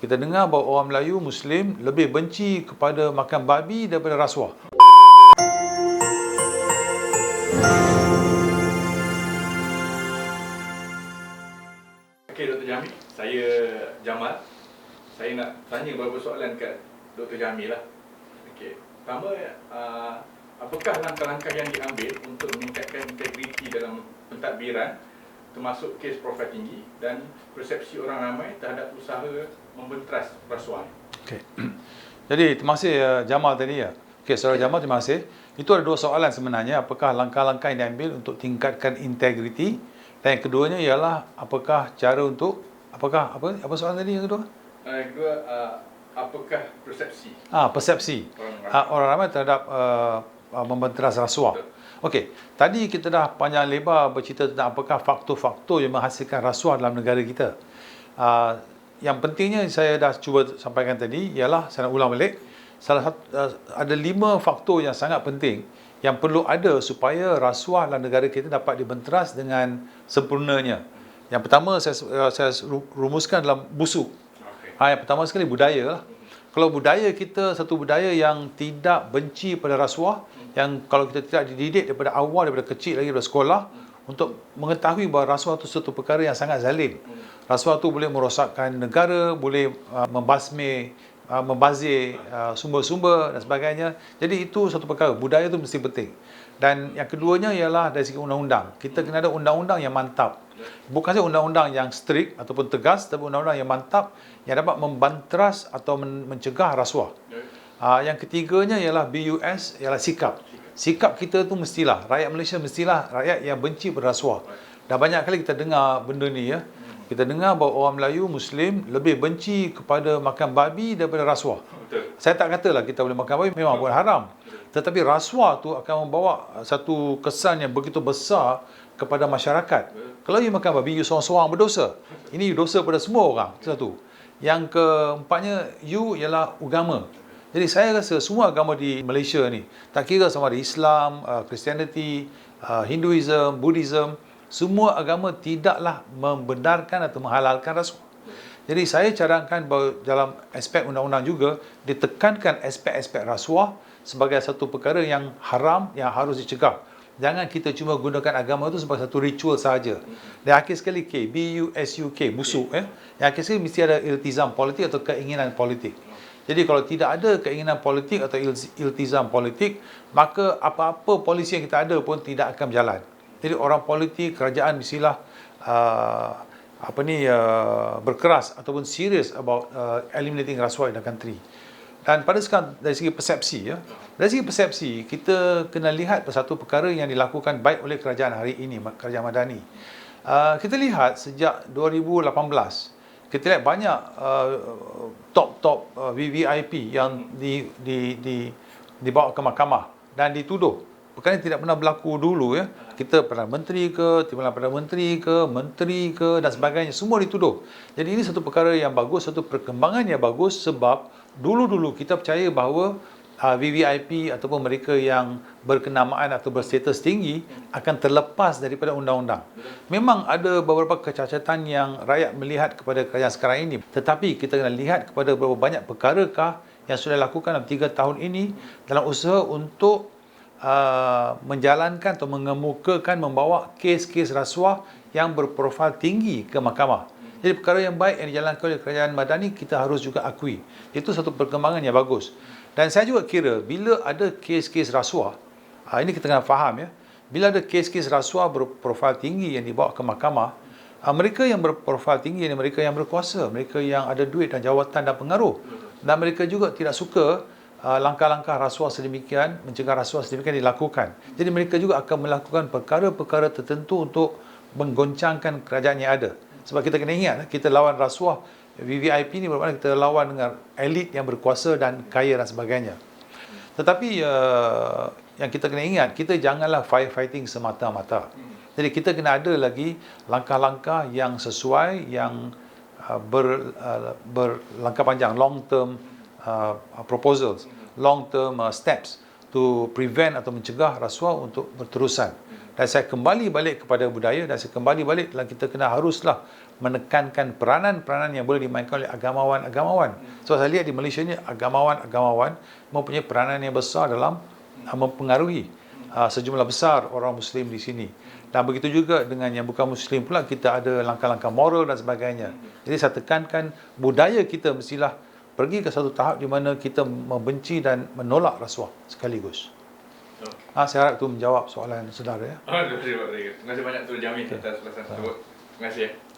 Kita dengar bahawa orang Melayu Muslim lebih benci kepada makan babi daripada rasuah. Okey Dr. Jamil, saya Jamal. Saya nak tanya beberapa soalan kat Dr. Jamil lah. Okey. Pertama, uh, apakah langkah-langkah yang diambil untuk meningkatkan integriti dalam pentadbiran termasuk kes profil tinggi dan persepsi orang ramai terhadap usaha membenteras rasuah? Okey. Jadi terima kasih uh, Jamal tadi ya. Okey, saudara Jamal terima kasih. Itu ada dua soalan sebenarnya. Apakah langkah-langkah yang diambil untuk tingkatkan integriti? Dan yang keduanya ialah apakah cara untuk apakah apa apa soalan tadi yang kedua? Uh, yang kedua, uh, apakah persepsi Ah, persepsi orang ramai? ah, orang ramai terhadap uh, uh, membenteras rasuah. Okey, tadi kita dah panjang lebar bercerita tentang apakah faktor-faktor yang menghasilkan rasuah dalam negara kita. Uh, yang pentingnya saya dah cuba sampaikan tadi ialah saya nak ulang balik. Salah satu uh, ada lima faktor yang sangat penting yang perlu ada supaya rasuah dalam negara kita dapat dibenteras dengan sempurnanya. Yang pertama saya uh, saya rumuskan dalam busuk. Okey. Ha, yang pertama sekali budaya lah. Kalau budaya kita satu budaya yang tidak benci pada rasuah, yang kalau kita tidak dididik daripada awal, daripada kecil lagi daripada sekolah, untuk mengetahui bahawa rasuah itu satu perkara yang sangat zalim. Rasuah itu boleh merosakkan negara, boleh uh, membasmi, uh, membazir uh, sumber-sumber dan sebagainya. Jadi itu satu perkara, budaya itu mesti penting. Dan yang keduanya ialah dari segi undang-undang. Kita kena ada undang-undang yang mantap. Bukan saja undang-undang yang strict ataupun tegas, tapi undang-undang yang mantap yang dapat membanteras atau men- mencegah rasuah. Uh, yang ketiganya ialah BUS, ialah sikap. Sikap kita tu mestilah, rakyat Malaysia mestilah rakyat yang benci pada rasuah. Dah banyak kali kita dengar benda ni ya. Kita dengar bahawa orang Melayu Muslim lebih benci kepada makan babi daripada rasuah. Betul. Saya tak katalah kita boleh makan babi memang bukan haram. Tetapi rasuah tu akan membawa satu kesan yang begitu besar kepada masyarakat. Kalau you makan babi, you seorang-seorang berdosa. Ini you dosa pada semua orang. Itu Satu. Yang keempatnya, you ialah agama. Jadi saya rasa semua agama di Malaysia ni, tak kira sama ada Islam, uh, Christianity, uh, Hinduism, Buddhism, semua agama tidaklah membenarkan atau menghalalkan rasuah. Jadi saya cadangkan bahawa dalam aspek undang-undang juga ditekankan aspek-aspek rasuah sebagai satu perkara yang haram yang harus dicegah. Jangan kita cuma gunakan agama itu sebagai satu ritual sahaja. Dan akhir sekali K, B-U-S-U-K, busuk. Eh? Yang akhir sekali mesti ada iltizam politik atau keinginan politik. Jadi kalau tidak ada keinginan politik atau il- iltizam politik, maka apa-apa polisi yang kita ada pun tidak akan berjalan. Jadi orang politik, kerajaan mestilah uh, apa ni uh, berkeras ataupun serious about uh, eliminating rasuah in the country. Dan pada sekarang dari segi persepsi ya, dari segi persepsi kita kena lihat satu perkara yang dilakukan baik oleh kerajaan hari ini, kerajaan Madani. Uh, kita lihat sejak 2018 kita lihat banyak uh, top-top uh, VVIP yang di, di, di, dibawa ke mahkamah dan dituduh. Perkara ini tidak pernah berlaku dulu ya. Kita Perdana Menteri ke, Timbalan Perdana Menteri ke, Menteri ke dan sebagainya semua dituduh. Jadi ini satu perkara yang bagus, satu perkembangan yang bagus sebab dulu-dulu kita percaya bahawa uh, VVIP ataupun mereka yang berkenamaan atau berstatus tinggi akan terlepas daripada undang-undang. Memang ada beberapa kecacatan yang rakyat melihat kepada kerajaan sekarang ini. Tetapi kita kena lihat kepada berapa banyak perkarakah yang sudah dilakukan dalam tiga tahun ini dalam usaha untuk uh, menjalankan atau mengemukakan membawa kes-kes rasuah yang berprofil tinggi ke mahkamah. Jadi perkara yang baik yang dijalankan oleh kerajaan Madani kita harus juga akui. Itu satu perkembangan yang bagus. Dan saya juga kira bila ada kes-kes rasuah, ha, ini kita kena faham ya. Bila ada kes-kes rasuah berprofil tinggi yang dibawa ke mahkamah, ha, mereka yang berprofil tinggi ini mereka yang berkuasa, mereka yang ada duit dan jawatan dan pengaruh. Dan mereka juga tidak suka uh, langkah-langkah rasuah sedemikian, mencegah rasuah sedemikian dilakukan. Jadi mereka juga akan melakukan perkara-perkara tertentu untuk menggoncangkan kerajaan yang ada. Sebab kita kena ingat, kita lawan rasuah VVIP ni bermakna kita lawan dengan elit yang berkuasa dan kaya dan sebagainya. Tetapi uh, yang kita kena ingat, kita janganlah firefighting semata-mata. Jadi kita kena ada lagi langkah-langkah yang sesuai, yang uh, ber, uh, berlangkah panjang, long term uh, proposals, long term uh, steps to prevent atau mencegah rasuah untuk berterusan. Dan saya kembali balik kepada budaya dan saya kembali balik dalam kita kena haruslah menekankan peranan-peranan yang boleh dimainkan oleh agamawan-agamawan. So saya lihat di Malaysia ni agamawan-agamawan mempunyai peranan yang besar dalam uh, mempengaruhi uh, sejumlah besar orang muslim di sini. Dan begitu juga dengan yang bukan muslim pula kita ada langkah-langkah moral dan sebagainya. Jadi saya tekankan budaya kita mestilah pergi ke satu tahap di mana kita membenci dan menolak rasuah sekaligus. Okay. Ah, saya harap itu menjawab soalan saudara ya. Oh, terima kasih. Banyak Tuan Jami atas ulasan tersebut. Terima kasih. eh.